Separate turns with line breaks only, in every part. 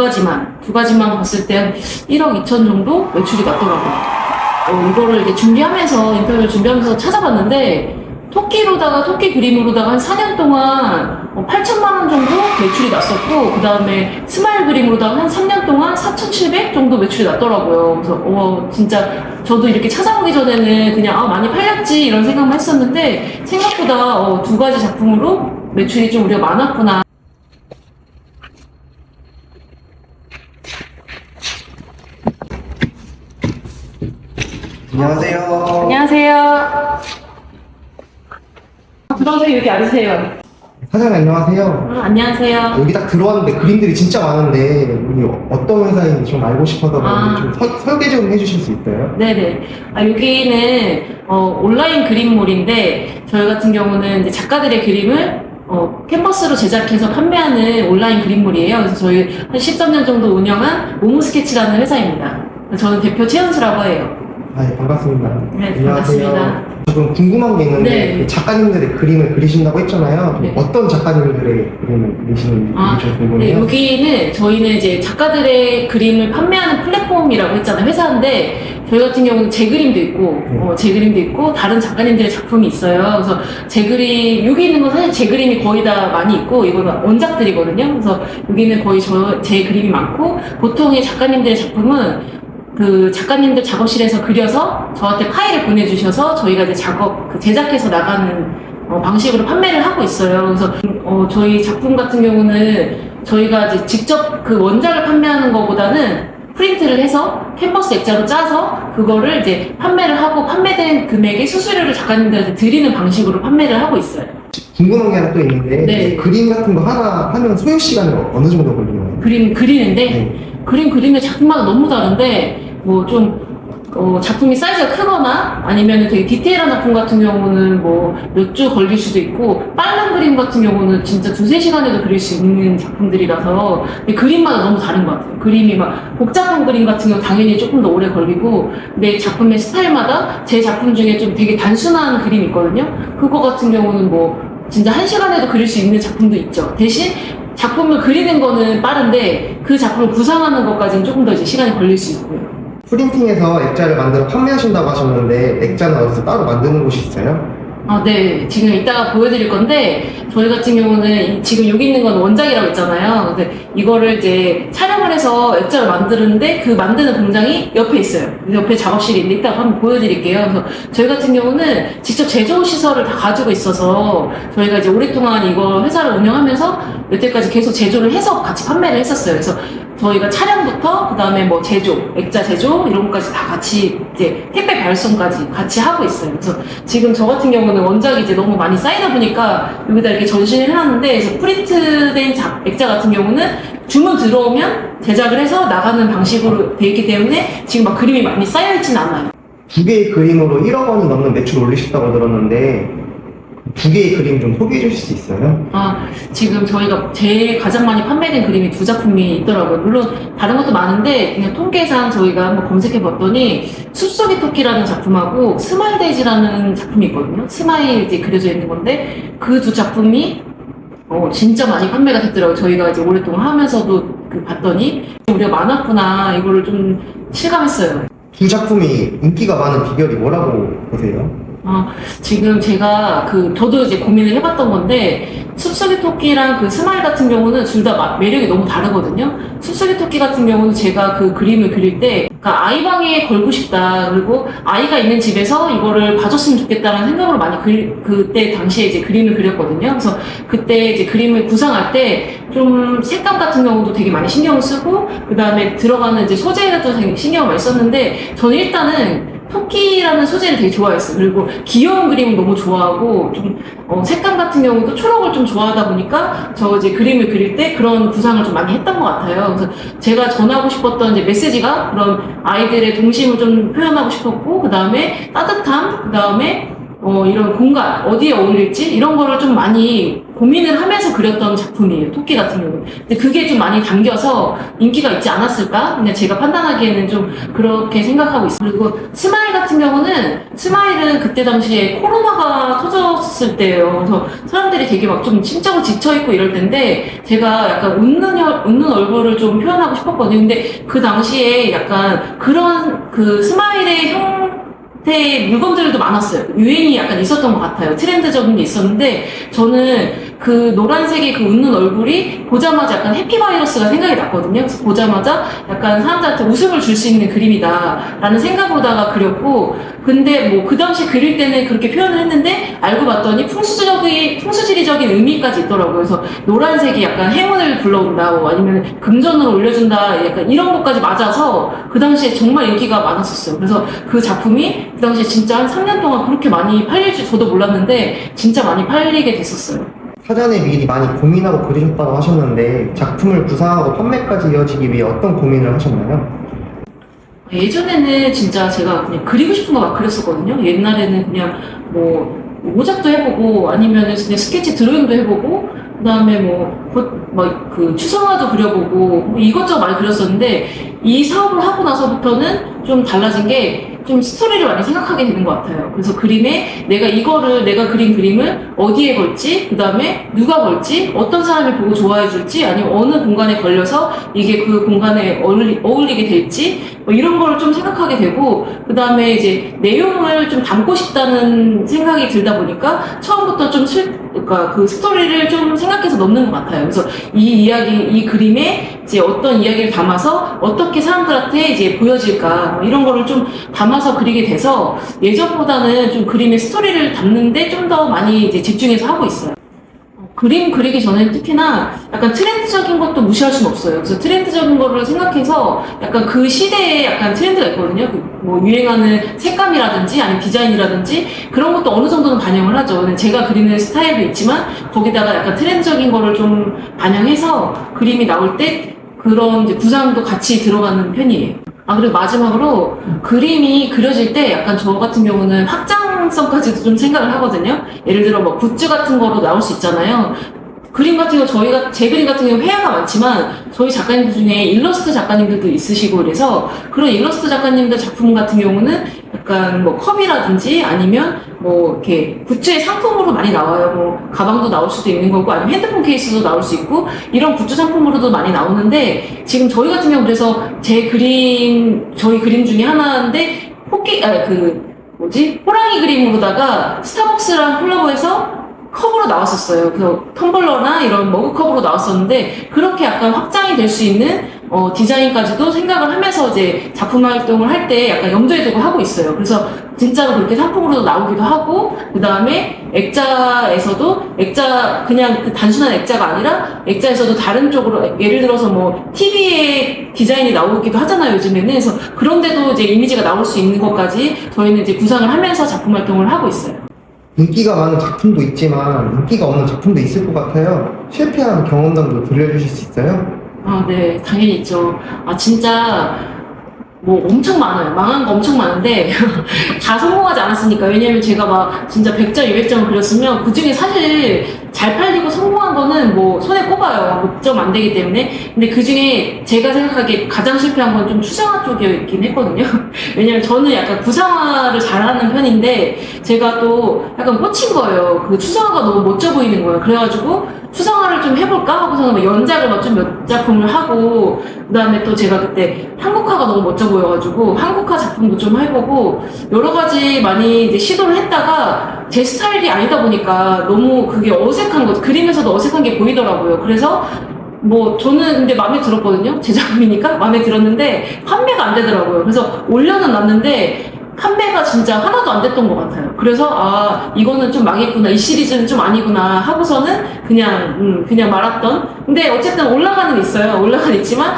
가지만, 두 가지만 봤을 때한 1억 2천 정도 매출이 났더라고요. 어, 이거를 이렇게 준비하면서, 인터뷰를 준비하면서 찾아봤는데, 토끼로다가, 토끼 그림으로다가 한 4년 동안 8천만 원 정도 매출이 났었고, 그 다음에 스마일 그림으로다가 한 3년 동안 4,700 정도 매출이 났더라고요. 그래서, 어, 진짜 저도 이렇게 찾아오기 전에는 그냥, 아, 많이 팔렸지, 이런 생각만 했었는데, 생각보다 어, 두 가지 작품으로 매출이 좀 우리가 많았구나.
안녕하세요.
안녕하세요. 들어오세요. 여기 앉으세요.
사장님 안녕하세요.
음, 안녕하세요.
여기 딱 들어왔는데 그림들이 진짜 많은데 여기 어떤 회사인지 좀 알고 싶어서
아.
좀 서- 설계 좀 해주실 수 있어요?
네네. 아, 여기는 어, 온라인 그림몰인데 저희 같은 경우는 이제 작가들의 그림을 어, 캔버스로 제작해서 판매하는 온라인 그림몰이에요. 그래서 저희 한 13년 정도 운영한 모모 스케치라는 회사입니다. 저는 대표 최연수라고 해요.
아, 예, 반갑습니다.
네, 반갑습니다.
지금 궁금한 게 있는데
네.
그 작가님들의 그림을 그리신다고 했잖아요. 좀
네.
어떤 작가님들의 그림을 그리시는지
아,
좀
네,
궁금해요.
여기는 저희는 이제 작가들의 그림을 판매하는 플랫폼이라고 했잖아요. 회사인데 저희 같은 경우는 제 그림도 있고
네.
어, 제 그림도 있고 다른 작가님들의 작품이 있어요. 그래서 제 그림 여기 있는 건 사실 제 그림이 거의 다 많이 있고 이거는 원작들이거든요. 그래서 여기는 거의 저 제 그림이 많고 보통의 작가님들의 작품은 그 작가님들 작업실에서 그려서 저한테 파일을 보내주셔서 저희가 이제 작업 그 제작해서 나가는 어, 방식으로 판매를 하고 있어요. 그래서 어, 저희 작품 같은 경우는 저희가 이제 직접 그 원작을 판매하는 것보다는 프린트를 해서 캔버스 액자로 짜서 그거를 이제 판매를 하고 판매된 금액의 수수료를 작가님들한테 드리는 방식으로 판매를 하고 있어요.
궁금한 게 하나 또 있는데
네.
그림 같은 거 하나 하면 소요 시간이 어느 정도 걸리나요?
그림 그리는데
네.
그림 그리는 작품마다 너무 다른데 뭐좀 어, 작품이 사이즈가 크거나 아니면 되게 디테일한 작품 같은 경우는 뭐 몇 주 걸릴 수도 있고 빠른 그림 같은 경우는 진짜 두세 시간에도 그릴 수 있는 작품들이라서 근데 그림마다 너무 다른 것 같아요. 그림이 막 복잡한 그림 같은 경우 당연히 조금 더 오래 걸리고 내 작품의 스타일마다 제 작품 중에 좀 되게 단순한 그림이 있거든요. 그거 같은 경우는 뭐 진짜 한 시간에도 그릴 수 있는 작품도 있죠. 대신 작품을 그리는 거는 빠른데 그 작품을 구상하는 것까지는 조금 더 이제 시간이 걸릴 수 있고요.
프린팅해서 액자를 만들어 판매하신다고 하셨는데 액자는 어디서 따로 만드는 곳이 있어요?
아, 네. 지금 이따가 보여드릴 건데, 저희 같은 경우는 이- 지금 여기 있는 건 원작이라고 했잖아요. 근데 이거를 이제 촬영을 해서 액자를 만드는데 그 만드는 공장이 옆에 있어요. 옆에 작업실이 있는데 이따가 한번 보여드릴게요. 그래서 저희 같은 경우는 직접 제조 시설을 다 가지고 있어서 저희가 이제 오랫동안 이거 회사를 운영하면서 여태까지 계속 제조를 해서 같이 판매를 했었어요. 그래서 저희가 촬영부터 그다음에 뭐 제조, 액자 제조 이런 것까지 다 같이 이제 택배 발송까지 같이 하고 있어요. 그래서 지금 저 같은 경우는 원작이 이제 너무 많이 쌓이다 보니까 여기다 이렇게 전시를 해놨는데 그래서 프린트된 자- 액자 같은 경우는 주문 들어오면 제작을 해서 나가는 방식으로 돼 있기 때문에 지금 막 그림이 많이 쌓여 있지는 않아요.
두 개의 그림으로 1억 원이 넘는 매출 올리셨다고 들었는데 두 개의 그림 좀 소개해 주실 수 있어요?
아, 지금 저희가 제일 가장 많이 판매된 그림이 두 작품이 있더라고요. 물론 다른 것도 많은데 그냥 통계상 저희가 한번 검색해 봤더니 숲속의 토끼라는 작품하고 스마일데이지라는 작품이 있거든요. 스마일 이제 그려져 있는 건데 그 두 작품이 어, 진짜 많이 판매가 됐더라고요. 저희가 이제 오랫동안 하면서도 그 봤더니 우리가 많았구나 이거를 좀 실감했어요.
두 작품이 인기가 많은 비결이 뭐라고 보세요?
아, 지금 제가 그, 저도 이제 고민을 해봤던 건데, 숲속의 토끼랑 그 스마일 같은 경우는 둘 다 매력이 너무 다르거든요. 숲속의 토끼 같은 경우는 제가 그 그림을 그릴 때, 그러니까 아이 방에 걸고 싶다. 그리고 아이가 있는 집에서 이거를 봐줬으면 좋겠다는 생각으로 많이 그리, 그때 당시에 이제 그림을 그렸거든요. 그래서 그때 이제 그림을 구상할 때 좀 색감 같은 경우도 되게 많이 신경을 쓰고, 그 다음에 들어가는 이제 소재에도 되게 신경을 많이 썼는데, 저는 일단은 토끼라는 소재를 되게 좋아했어요. 그리고 귀여운 그림을 너무 좋아하고 좀 어, 색감 같은 경우도 초록을 좀 좋아하다 보니까 저 이제 그림을 그릴 때 그런 구상을 좀 많이 했던 것 같아요. 그래서 제가 전하고 싶었던 이제 메시지가 그런 아이들의 동심을 좀 표현하고 싶었고 그 다음에 따뜻함, 그 다음에 어, 이런 공간, 어디에 어울릴지, 이런 거를 좀 많이 고민을 하면서 그렸던 작품이에요. 토끼 같은 경우는. 근데 그게 좀 많이 담겨서 인기가 있지 않았을까? 그냥 제가 판단하기에는 좀 그렇게 생각하고 있어요. 그리고 스마일 같은 경우는, 스마일은 그때 당시에 코로나가 터졌을 때예요. 그래서 사람들이 되게 막 좀 심적으로 지쳐있고 이럴 텐데, 제가 약간 웃는, 여- 웃는 얼굴을 좀 표현하고 싶었거든요. 근데 그 당시에 약간 그런 그 스마일의 형 태의 물건들도 많았어요. 유행이 약간 있었던 것 같아요. 트렌드적인 게 있었는데, 저는 그 노란색의 그 웃는 얼굴이 보자마자 약간 해피바이러스가 생각이 났거든요. 그래서 보자마자 약간 사람들한테 웃음을 줄 수 있는 그림이다라는 생각보다가 그렸고, 근데 뭐 그 당시 그릴 때는 그렇게 표현을 했는데, 알고 봤더니 풍수적인, 풍수지리적인 의미까지 있더라고요. 그래서 노란색이 약간 행운을 불러온다, 뭐 아니면 금전을 올려준다, 약간 이런 것까지 맞아서 그 당시에 정말 인기가 많았었어요. 그래서 그 작품이 그 당시에 진짜 한 3년 동안 그렇게 많이 팔릴 줄 저도 몰랐는데, 진짜 많이 팔리게 됐었어요.
사전에 미리 많이 고민하고 그리셨다고 하셨는데 작품을 구상하고 판매까지 이어지기 위해 어떤 고민을 하셨나요?
예전에는 진짜 제가 그냥 그리고 싶은 거 막 그렸었거든요. 옛날에는 그냥 뭐 모작도 해보고 아니면 그냥 스케치 드로잉도 해보고 그다음에 뭐막그 추상화도 그려보고 뭐 이것저것 많이 그렸었는데 이 사업을 하고 나서부터는 좀 달라진 게 좀 스토리를 많이 생각하게 되는 것 같아요. 그래서 그림에 내가 이거를 내가 그린 그림을 어디에 걸지, 그 다음에 누가 걸지, 어떤 사람이 보고 좋아해 줄지, 아니면 어느 공간에 걸려서 이게 그 공간에 어울리, 어울리게 될지, 뭐 이런 거를 좀 생각하게 되고, 그 다음에 이제 내용을 좀 담고 싶다는 생각이 들다 보니까 처음부터 좀 슬, 그러니까 그 스토리를 좀 생각해서 넣는 것 같아요. 그래서 이 이야기, 이 그림에 이제 어떤 이야기를 담아서 어떻게 사람들한테 이제 보여질까, 뭐 이런 거를 좀 담아서 그리게 돼서 예전보다는 좀 그림의 스토리를 담는데 좀 더 많이 이제 집중해서 하고 있어요. 어, 그림 그리기 전에는 특히나 약간 트렌드적인 것도 무시할 수는 없어요. 그래서 트렌드적인 거를 생각해서 약간 그 시대에 약간 트렌드가 있거든요. 그 뭐 유행하는 색감이라든지 아니면 디자인이라든지 그런 것도 어느 정도는 반영을 하죠. 제가 그리는 스타일도 있지만 거기다가 약간 트렌드적인 거를 좀 반영해서 그림이 나올 때 그런 이제 구상도 같이 들어가는 편이에요. 아, 그리고 마지막으로 그림이 그려질 때 약간 저 같은 경우는 확장성까지도 좀 생각을 하거든요. 예를 들어 뭐 굿즈 같은 거로 나올 수 있잖아요. 그림 같은 거 저희가 제 그림 같은 경우 회화가 많지만 저희 작가님들 중에 일러스트 작가님들도 있으시고 그래서 그런 일러스트 작가님들 작품 같은 경우는 약간 뭐 컵이라든지 아니면 뭐 이렇게 굿즈의 상품으로 많이 나와요. 뭐 가방도 나올 수도 있는 거고 아니면 핸드폰 케이스도 나올 수 있고 이런 굿즈 상품으로도 많이 나오는데 지금 저희 같은 경우 그래서 제 그림 저희 그림 중에 하나인데 호끼 아그 뭐지 호랑이 그림으로다가 스타벅스랑 콜라보해서 컵으로 나왔었어요. 그래서 텀블러나 이런 머그컵으로 나왔었는데 그렇게 약간 확장이 될 수 있는 어, 디자인까지도 생각을 하면서 이제 작품 활동을 할 때 약간 염두에 두고 하고 있어요. 그래서 진짜로 그렇게 상품으로도 나오기도 하고 그 다음에 액자에서도 액자 그냥 그 단순한 액자가 아니라 액자에서도 다른 쪽으로 예를 들어서 뭐 TV에 디자인이 나오기도 하잖아요 요즘에는 그래서 그런데도 이제 이미지가 나올 수 있는 것까지 저희는 이제 구상을 하면서 작품 활동을 하고 있어요.
인기가 많은 작품도 있지만 인기가 없는 작품도 있을 것 같아요. 실패한 경험담도 들려주실 수 있어요?
아, 네, 당연히 있죠. 아, 진짜, 뭐 엄청 많아요. 망한 거 엄청 많은데, 다 성공하지 않았으니까. 왜냐면 제가 막 진짜 100점, 200점을 그렸으면, 그 중에 사실 잘 팔리고 성공한 거는 뭐 손에 꼽아요. 6점 안 되기 때문에. 근데 그 중에 제가 생각하기에 가장 실패한 건 좀 추상화 쪽이었긴 했거든요. 왜냐면 저는 약간 구상화를 잘하는 편인데, 제가 또 약간 꽂힌 거예요. 그 추상화가 너무 멋져 보이는 거예요. 그래가지고, 추상화를 좀 해볼까? 하고서는 뭐 연작을 막 좀 몇 작품을 하고 그 다음에 또 제가 그때 한국화가 너무 멋져 보여가지고 한국화 작품도 좀 해보고 여러 가지 많이 이제 시도를 했다가 제 스타일이 아니다 보니까 너무 그게 어색한 거죠 그림에서도 어색한 게 보이더라고요. 그래서 뭐 저는 근데 마음에 들었거든요. 제 작품이니까 마음에 들었는데 판매가 안 되더라고요. 그래서 올려는 놨는데 판매가 진짜 하나도 안 됐던 것 같아요. 그래서 아 이거는 좀 망했구나, 이 시리즈는 좀 아니구나 하고서는 그냥 음, 그냥 말았던. 근데 어쨌든 올라가는 있어요. 올라가는 있지만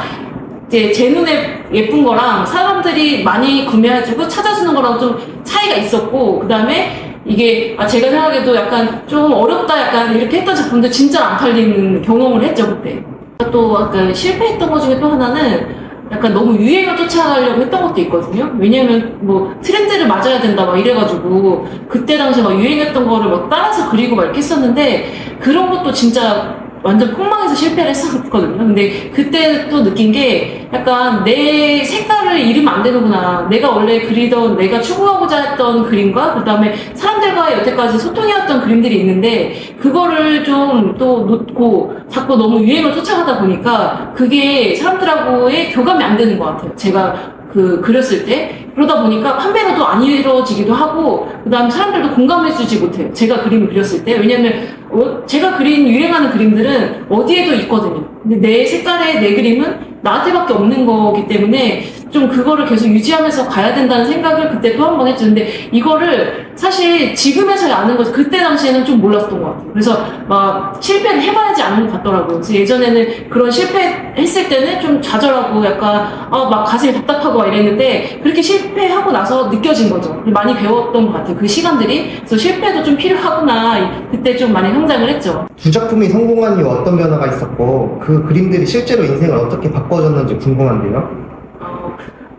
이제 제 눈에 예쁜 거랑 사람들이 많이 구매해주고 찾아주는 거랑 좀 차이가 있었고 그 다음에 이게 아 제가 생각해도 약간 좀 어렵다 약간 이렇게 했던 작품도 진짜 안 팔리는 경험을 했죠 그때. 또 아까 실패했던 것 중에 또 하나는 약간 너무 유행을 쫓아가려고 했던 것도 있거든요. 왜냐면 뭐 트렌드를 맞아야 된다 막 이래가지고 그때 당시에 막 유행했던 거를 막 따라서 그리고 막 이렇게 했었는데 그런 것도 진짜 완전 폭망해서 실패를 했었거든요. 근데 그때 또 느낀 게 약간 내 색깔을 잃으면 안 되는구나. 내가 원래 그리던 내가 추구하고자 했던 그림과 그 다음에 사람들과의 여태까지 소통해왔던 그림들이 있는데 그거를 좀 또 놓고 자꾸 너무 유행을 쫓아가다 보니까 그게 사람들하고의 교감이 안 되는 것 같아요. 제가 그 그렸을 때 그러다 보니까 판매가 또안 이루어지기도 하고 그다음 에 사람들도 공감해주지 못해요. 제가 그림을 그렸을 때 왜냐하면 어, 제가 그린 유행하는 그림들은 어디에도 있거든요. 근데 내 색깔의 내 그림은 나한테밖에 없는 거기 때문에 좀 그거를 계속 유지하면서 가야 된다는 생각을 그때 또 한 번 했죠. 근데 이거를 사실 지금에서야 아는 거지 그때 당시에는 좀 몰랐던 것 같아요. 그래서 막 실패를 해봐야지 아는 것 같더라고요. 그래서 예전에는 그런 실패했을 때는 좀 좌절하고 약간 아, 막 가슴이 답답하고 막 이랬는데 그렇게 실패하고 나서 느껴진 거죠. 많이 배웠던 것 같아요. 그 시간들이. 그래서 실패도 좀 필요하구나. 그때 좀 많이 성장을 했죠.
두 작품이 성공한 이후 어떤 변화가 있었고 그 그림들이 실제로 인생을 어떻게 바꿔줬는지 궁금한데요.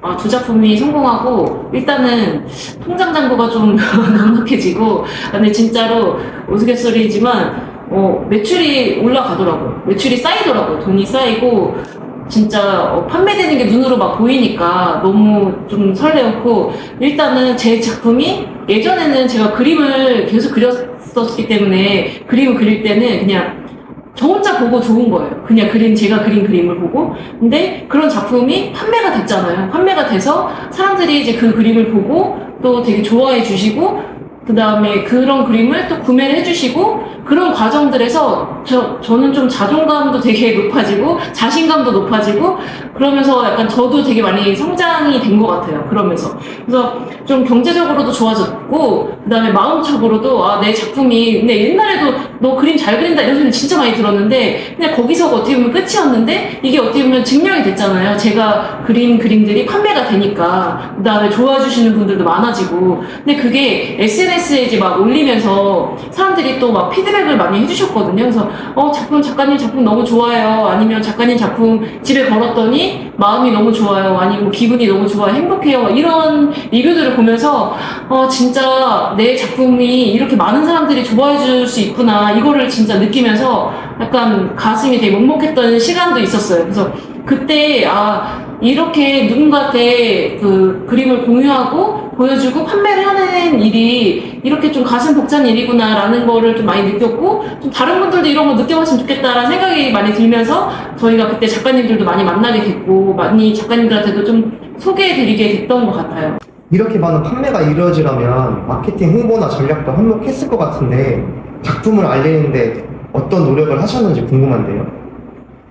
어, 어, 두 작품이 성공하고 일단은 통장 잔고가 좀 넉넉해지고 근데 진짜로 우스갯소리지만 어, 매출이 올라가더라고요. 매출이 쌓이더라고요. 돈이 쌓이고 진짜 어, 판매되는 게 눈으로 막 보이니까 너무 좀 설레었고 일단은 제 작품이 예전에는 제가 그림을 계속 그렸었기 때문에 그림을 그릴 때는 그냥 저 혼자 보고 좋은 거예요. 그냥 그림, 제가 그린 그림을 보고. 근데 그런 작품이 판매가 됐잖아요. 판매가 돼서 사람들이 이제 그 그림을 보고 또 되게 좋아해 주시고, 그 다음에 그런 그림을 또 구매를 해주시고, 그런 과정들에서 저, 저는 좀 자존감도 되게 높아지고, 자신감도 높아지고, 그러면서 약간 저도 되게 많이 성장이 된 것 같아요. 그러면서. 그래서 좀 경제적으로도 좋아졌고, 그 다음에 마음적으로도, 아, 내 작품이, 근데 옛날에도 너 그림 잘 그린다 이런 소리 진짜 많이 들었는데, 그냥 거기서가 어떻게 보면 끝이었는데, 이게 어떻게 보면 증명이 됐잖아요. 제가 그린 그림들이 판매가 되니까, 그 다음에 좋아해 주시는 분들도 많아지고, 근데 그게 SNS 에 이제 막 올리면서 사람들이 또 막 피드백을 많이 해주셨거든요. 그래서, 어, 작품, 작가님 작품 너무 좋아요. 아니면 작가님 작품 집에 걸었더니 마음이 너면 좋아요. 아니면 기분이 너무 좋아요. 행복해요. 이런 리뷰들을 보면서, 어, 진짜 내 작품이 이렇게 많은 사람들이 좋아해 줄 수 있구나. 이거를 진짜 느끼면서 약간 가슴이 되게 먹먹했던 시간도 있었어요. 그래서 그때, 아, 이렇게 누군가한테 그 그림을 공유하고 보여주고 판매를 하는 일이 이렇게 좀 가슴 벅찬 일이구나라는 거를 좀 많이 느꼈고 좀 다른 분들도 이런 거 느껴봤으면 좋겠다라는 생각이 많이 들면서 저희가 그때 작가님들도 많이 만나게 됐고 많이 작가님들한테도 좀 소개해드리게 됐던 것 같아요.
이렇게 많은 판매가 이루어지려면 마케팅 홍보나 전략도 한몫했을 것 같은데 작품을 알리는데 어떤 노력을 하셨는지 궁금한데요.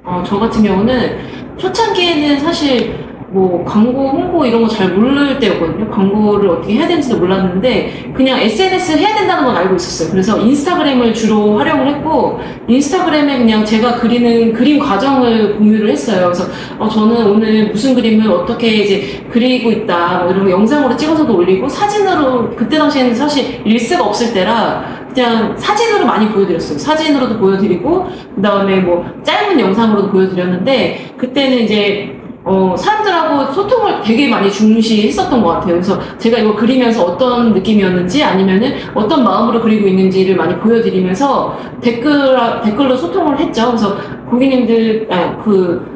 어, 저 같은 경우는 초창기에는 사실 뭐 광고 홍보 이런 거 잘 모를 때였거든요. 광고를 어떻게 해야 되는지도 몰랐는데 그냥 SNS 해야 된다는 건 알고 있었어요. 그래서 인스타그램을 주로 활용을 했고 인스타그램에 그냥 제가 그리는 그림 과정을 공유를 했어요. 그래서 어, 저는 오늘 무슨 그림을 어떻게 이제 그리고 있다 뭐 이런 거 영상으로 찍어서도 올리고 사진으로 그때 당시에는 사실 릴스가 없을 때라 그냥 사진으로 많이 보여드렸어요. 사진으로도 보여드리고 그 다음에 뭐 짧은 영상으로도 보여드렸는데 그때는 이제 어, 사람들하고 소통을 되게 많이 중시했었던 것 같아요. 그래서 제가 이거 그리면서 어떤 느낌이었는지 아니면은 어떤 마음으로 그리고 있는지를 많이 보여드리면서 댓글, 댓글로 소통을 했죠. 그래서 고객님들, 아, 그,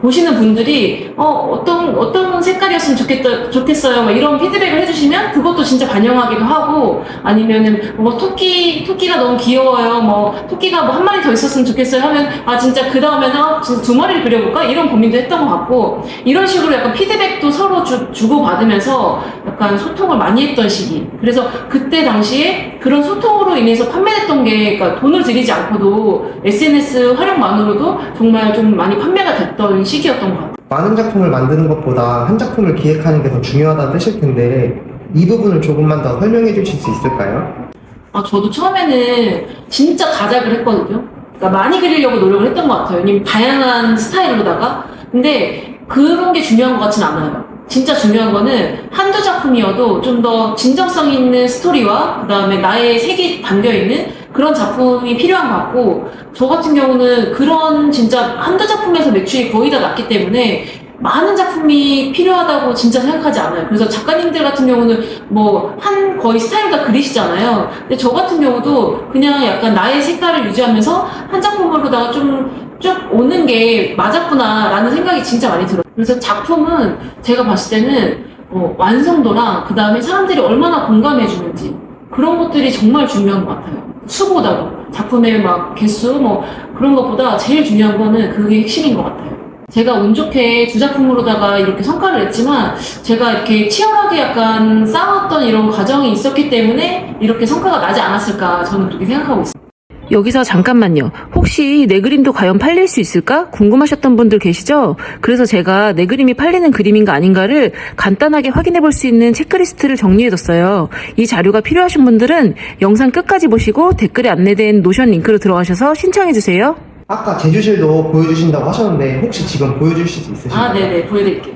보시는 분들이 어 어떤 어떤 색깔이었으면 좋겠다 좋겠어요. 막 이런 피드백을 해주시면 그것도 진짜 반영하기도 하고 아니면은 뭐 토끼 토끼가 너무 귀여워요. 뭐 토끼가 뭐 한 마리 더 있었으면 좋겠어요 하면 아 진짜 그 다음에는 아, 두 마리를 그려볼까? 이런 고민도 했던 것 같고 이런 식으로 약간 피드백도 서로 주, 주고 받으면서 약간 소통을 많이 했던 시기. 그래서 그때 당시에 그런 소통으로 인해서 판매됐던 게 그러니까 돈을 들이지 않고도 SNS 활용만으로도 정말 좀 많이 판매가 됐던 시기였던 것 같아요.
많은 작품을 만드는 것보다 한 작품을 기획하는 게 더 중요하다는 뜻일 텐데 이 부분을 조금만 더 설명해 주실 수 있을까요?
아, 저도 처음에는 진짜 다작을 했거든요. 그러니까 많이 그리려고 노력을 했던 것 같아요. 왜냐면 다양한 스타일로다가. 근데 그런 게 중요한 것 같진 않아요. 진짜 중요한 거는 한두 작품이어도 좀 더 진정성 있는 스토리와 그 다음에 나의 색이 담겨 있는 그런 작품이 필요한 것 같고 저 같은 경우는 그런 진짜 한두 작품에서 매출이 거의 다 났기 때문에 많은 작품이 필요하다고 진짜 생각하지 않아요. 그래서 작가님들 같은 경우는 뭐 한 거의 스타일 다 그리시잖아요. 근데 저 같은 경우도 그냥 약간 나의 색깔을 유지하면서 한 작품으로다가 좀 쭉 오는 게 맞았구나라는 생각이 진짜 많이 들어요. 그래서 작품은 제가 봤을 때는 어, 완성도랑 그 다음에 사람들이 얼마나 공감해 주는지 그런 것들이 정말 중요한 것 같아요. 수보다도 작품의 막 개수 뭐 그런 것보다 제일 중요한 거는 그게 핵심인 것 같아요. 제가 운 좋게 두 작품으로다가 이렇게 성과를 냈지만 제가 이렇게 치열하게 약간 쌓았던 이런 과정이 있었기 때문에 이렇게 성과가 나지 않았을까 저는 그렇게 생각하고 있어요.
여기서 잠깐만요. 혹시 내 그림도 과연 팔릴 수 있을까? 궁금하셨던 분들 계시죠? 그래서 제가 내 그림이 팔리는 그림인가 아닌가를 간단하게 확인해 볼 수 있는 체크리스트를 정리해뒀어요. 이 자료가 필요하신 분들은 영상 끝까지 보시고 댓글에 안내된 노션 링크로 들어가셔서 신청해주세요.
아까 제주실도 보여주신다고 하셨는데 혹시 지금 보여주실 수 있으신가요?
아, 네네, 보여드릴게요.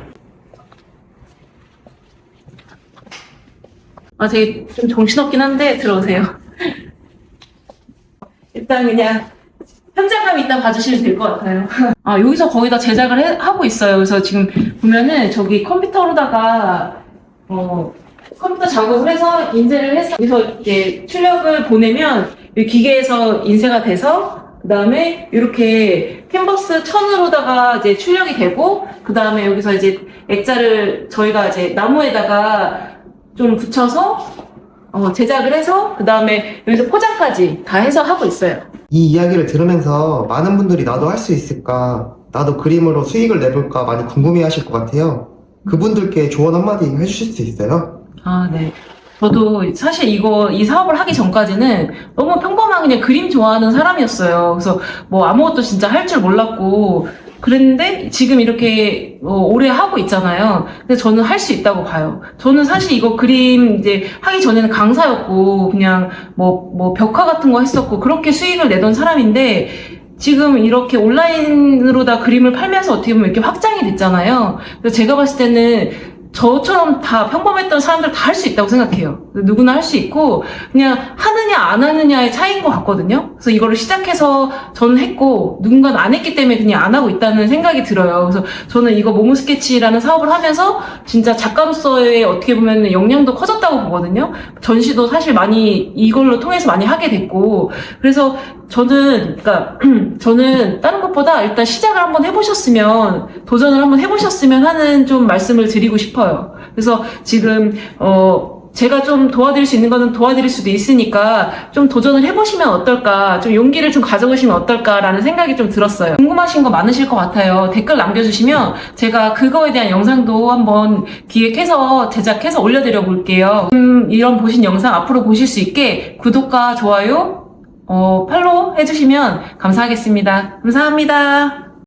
아, 되게 좀 정신없긴 한데, 들어오세요. 일단 그냥 현장감 이따 봐주시면 될 것 같아요. 아, 여기서 거의 다 제작을 해- 하고 있어요. 그래서 지금 보면은 저기 컴퓨터로다가, 어, 컴퓨터 작업을 해서 인쇄를 해서 여기서 이제 출력을 보내면 이 기계에서 인쇄가 돼서 그 다음에 이렇게 캔버스 천으로다가 이제 출력이 되고 그 다음에 여기서 이제 액자를 저희가 이제 나무에다가 좀 붙여서 어, 제작을 해서 그 다음에 여기서 포장까지 다 해서 하고 있어요.
이 이야기를 들으면서 많은 분들이 나도 할 수 있을까, 나도 그림으로 수익을 내볼까 많이 궁금해 하실 것 같아요. 그분들께 조언 한마디 해주실 수 있어요?
아, 네. 저도 사실 이거, 이 사업을 하기 전까지는 너무 평범한 그냥 그림 좋아하는 사람이었어요. 그래서 뭐 아무것도 진짜 할 줄 몰랐고, 그랬는데 지금 이렇게 어, 오래 하고 있잖아요. 근데 저는 할 수 있다고 봐요. 저는 사실 이거 그림 이제 하기 전에는 강사였고, 그냥 뭐, 뭐 벽화 같은 거 했었고, 그렇게 수익을 내던 사람인데, 지금 이렇게 온라인으로 다 그림을 팔면서 어떻게 보면 이렇게 확장이 됐잖아요. 그래서 제가 봤을 때는 저처럼 다 평범했던 사람들 다 할 수 있다고 생각해요. 누구나 할 수 있고, 그냥 하느냐 안 하느냐의 차이인 것 같거든요. 그래서 이거를 시작해서 저는 했고, 누군가는 안 했기 때문에 그냥 안 하고 있다는 생각이 들어요. 그래서 저는 이거 모모 스케치라는 사업을 하면서 진짜 작가로서의 어떻게 보면 역량도 커졌다고 보거든요. 전시도 사실 많이 이걸로 통해서 많이 하게 됐고, 그래서 저는, 그니까, 저는 다른 것보다 일단 시작을 한번 해보셨으면, 도전을 한번 해보셨으면 하는 좀 말씀을 드리고 싶어요. 그래서 지금, 어, 제가 좀 도와드릴 수 있는 거는 도와드릴 수도 있으니까 좀 도전을 해보시면 어떨까, 좀 용기를 좀 가져보시면 어떨까라는 생각이 좀 들었어요. 궁금하신 거 많으실 것 같아요. 댓글 남겨주시면 제가 그거에 대한 영상도 한번 기획해서 제작해서 올려드려 볼게요. 음, 이런 보신 영상 앞으로 보실 수 있게 구독과 좋아요, 어, 팔로우 해주시면 감사하겠습니다. 감사합니다.